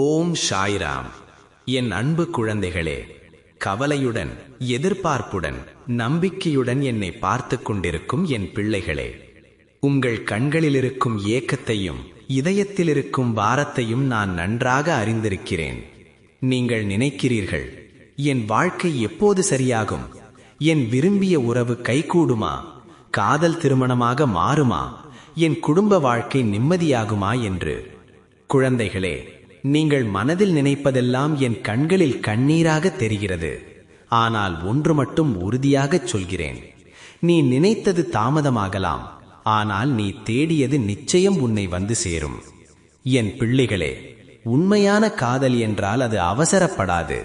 ஓம் ஷாய்ராம் என் அன்பு குழந்தைகளே கவலையுடன் எதிர்பார்ப்புடன் நம்பிக்கையுடன் என்னை பார்த்து கொண்டிருக்கும் என் பிள்ளைகளே உங்கள் கண்களில் இருக்கும் ஏக்கத்தையும் இதயத்தில் இருக்கும் பாரத்தையும் நான் நன்றாக அறிந்திருக்கிறேன். நீங்கள் நினைக்கிறீர்கள் என் வாழ்க்கை எப்போது சரியாகும்? என் விரும்பிய உறவு கைகூடுமா? காதல் திருமணமாக மாறுமா? என் குடும்ப வாழ்க்கை நிம்மதியாகுமா என்று? குழந்தைகளே நீங்கள் மனதில் நினைப்பதெல்லாம் என் கண்களில் கண்ணீராக தெரிகிறது. ஆனால் ஒன்று மட்டும் உறுதியாகச் சொல்கிறேன். நீ நினைத்தது தாமதமாகலாம். ஆனால் நீ தேடியது நிச்சயம் உன்னை வந்து சேரும். என் பிள்ளைகளே உண்மையான காதல் என்றால் அது அவசரப்படாது.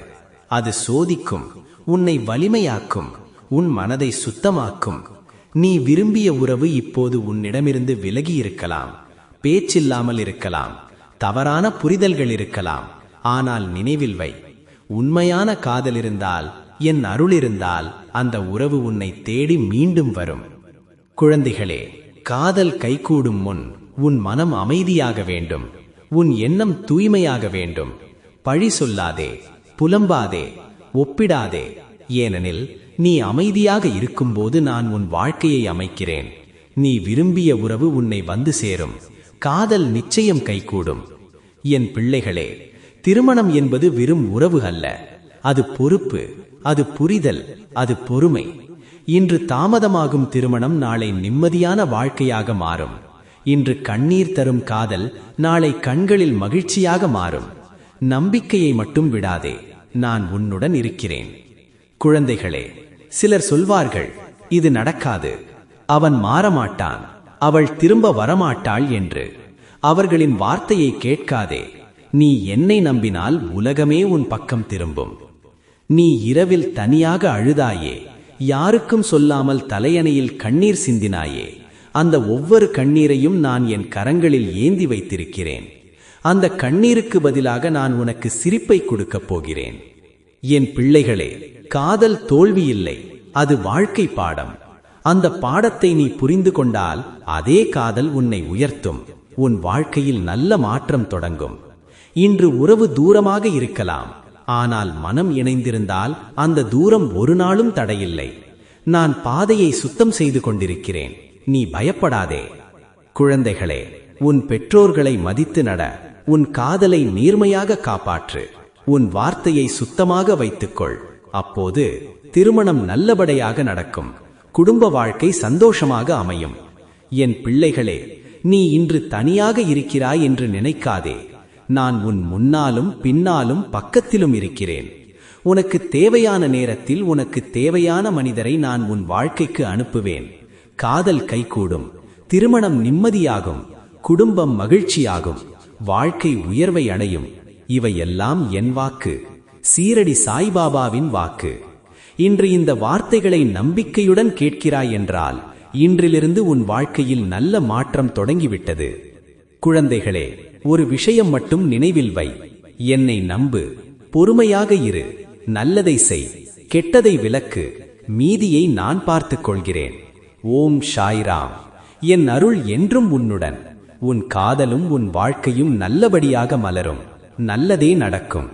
அது சோதிக்கும் உன்னை வலிமையாக்கும் உன் மனதை சுத்தமாக்கும். நீ விரும்பிய உறவு இப்போது உன்னிடமிருந்து விலகி இருக்கலாம் பேச்சில்லாமல் இருக்கலாம். தவறான புரிதல்கள் இருக்கலாம். ஆனால் நினைவில் வை. உண்மையான காதல் இருந்தால் என் அருள் இருந்தால் அந்த உறவு உன்னை தேடி மீண்டும் வரும். குழந்தைகளே காதல் கைகூடும் முன் உன் மனம் அமைதியாக வேண்டும். உன் எண்ணம் தூய்மையாக வேண்டும். பழி சொல்லாதே புலம்பாதே ஒப்பிடாதே. ஏனெனில் நீ அமைதியாக இருக்கும்போது நான் உன் வாழ்க்கையை அமைக்கிறேன். நீ விரும்பிய உறவு உன்னை வந்து சேரும். காதல் நிச்சயம் கைகூடும். என் பிள்ளைகளே திருமணம் என்பது வெறும் உறவு அல்ல. அது பொறுப்பு அது புரிதல் அது பொறுமை. இன்று தாமதமாகும் திருமணம் நாளை நிம்மதியான வாழ்க்கையாக மாறும். இன்று கண்ணீர் தரும் காதல் நாளை கண்களில் மகிழ்ச்சியாக மாறும். நம்பிக்கையை மட்டும் விடாதே நான் உன்னுடன் இருக்கிறேன். குழந்தைகளே சிலர் சொல்வார்கள் இது நடக்காது அவன் மாறமாட்டான். அவள் திரும்ப வரமாட்டாள் என்று. அவர்களின் வார்த்தையை கேட்காதே. நீ என்னை நம்பினால் உலகமே உன் பக்கம் திரும்பும். நீ இரவில் தனியாக அழுதாயே. யாருக்கும் சொல்லாமல் தலையணையில் கண்ணீர் சிந்தினாயே. அந்த ஒவ்வொரு கண்ணீரையும் நான் என் கரங்களில் ஏந்தி வைத்திருக்கிறேன். அந்த கண்ணீருக்கு பதிலாக நான் உனக்கு சிரிப்பை கொடுக்கப் போகிறேன். என் பிள்ளைகளே காதல் தோல்வி இல்லை. அது வாழ்க்கை பாடம். அந்த பாடத்தை நீ புரிந்து கொண்டால் அதே காதல் உன்னை உயர்த்தும். உன் வாழ்க்கையில் நல்ல மாற்றம் தொடங்கும். இன்று உறவு தூரமாக இருக்கலாம். ஆனால் மனம் இணைந்திருந்தால் அந்த தூரம் ஒரு நாளும் தடையில்லை. நான் பாதையை சுத்தம் செய்து கொண்டிருக்கிறேன். நீ பயப்படாதே. குழந்தைகளே உன் பெற்றோர்களை மதித்து நட. உன் காதலை நீர்மையாக காப்பாற்று. உன் வார்த்தையை சுத்தமாக வைத்துக்கொள். அப்போது திருமணம் நல்லபடியாக நடக்கும். குடும்ப வாழ்க்கை சந்தோஷமாக அமையும். என் பிள்ளைகளே நீ இன்று தனியாக இருக்கிறாய் என்று நினைக்காதே. நான் உன் முன்னாலும் பின்னாலும் பக்கத்திலும் இருக்கிறேன். உனக்கு தேவையான நேரத்தில் உனக்கு தேவையான மனிதரை நான் உன் வாழ்க்கைக்கு அனுப்புவேன். காதல் கைகூடும் திருமணம் நிம்மதியாகும் குடும்பம் மகிழ்ச்சியாகும் வாழ்க்கை உயர்வை அடையும். இவையெல்லாம் என் வாக்கு. சீரடி சாய்பாபாவின் வாக்கு. இன்று இந்த வார்த்தைகளை நம்பிக்கையுடன் கேட்கிறாய் என்றால் இன்றிலிருந்து உன் வாழ்க்கையில் நல்ல மாற்றம் தொடங்கிவிட்டது. குழந்தைகளே ஒரு விஷயம் மட்டும் நினைவில் வை. என்னை நம்பு. பொறுமையாக இரு. நல்லதை செய். கெட்டதை விலக்கு மீதியை நான் பார்த்துக் கொள்கிறேன். ஓம் ஷாய்ராம் என் அருள் என்றும் உன்னுடன். உன் காதலும் உன் வாழ்க்கையும் நல்லபடியாக மலரும். நல்லதே நடக்கும்.